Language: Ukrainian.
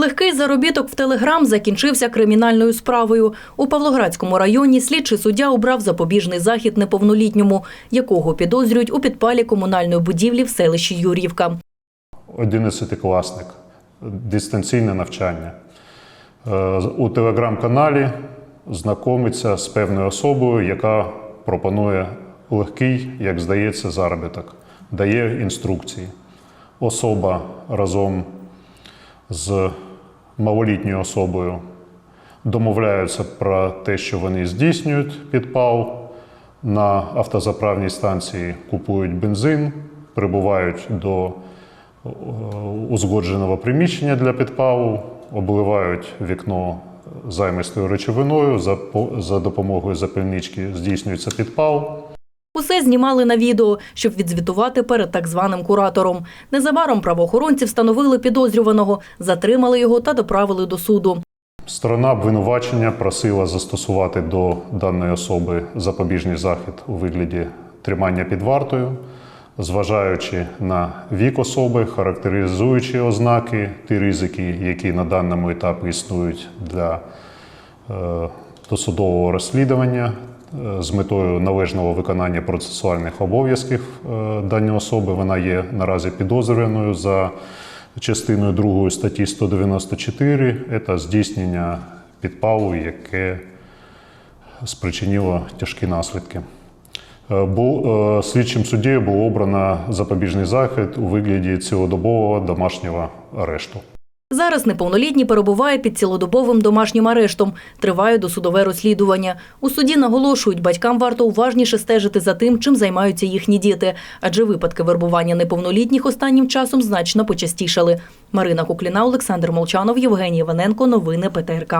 Легкий заробіток в Телеграм закінчився кримінальною справою. У Павлоградському районі слідчий суддя обрав запобіжний захід неповнолітньому, якого підозрюють у підпалі комунальної будівлі в селищі Юр'ївка. 11-класник, дистанційне навчання. Е, У телеграм-каналі знайомиться з певною особою, яка пропонує легкий, як здається, заробіток, дає інструкції. Особа разом з малолітньою особою домовляються про те, що вони здійснюють підпал. На автозаправній станції купують бензин, прибувають до е, узгодженого приміщення для підпалу, обливають вікно займистою речовиною. За, допомогою запальнички здійснюється підпал. Усе знімали на відео, щоб відзвітувати перед так званим куратором. Незабаром правоохоронці встановили підозрюваного, затримали його та доправили до суду. Сторона обвинувачення просила застосувати до даної особи запобіжний захід у вигляді тримання під вартою, зважаючи на вік особи, характеризуючи ознаки, ті ризики, які на даному етапі існують для е, досудового розслідування з метою належного виконання процесуальних обов'язків е, даної особи. Вона є наразі підозрюваною за частиною 2 статті 194 це здійснення підпалу, яке спричинило тяжкі наслідки. Е, е, слідчим суддєю було обрано запобіжний захід у вигляді цілодобового домашнього арешту. Зараз неповнолітній перебуває під цілодобовим домашнім арештом. Триває досудове розслідування. У суді наголошують, батькам варто уважніше стежити за тим, чим займаються їхні діти, адже випадки вербування неповнолітніх останнім часом значно почастішали. Марина Кукліна, Олександр Молчанов, Євгеній Іваненко. Новини ПТРК.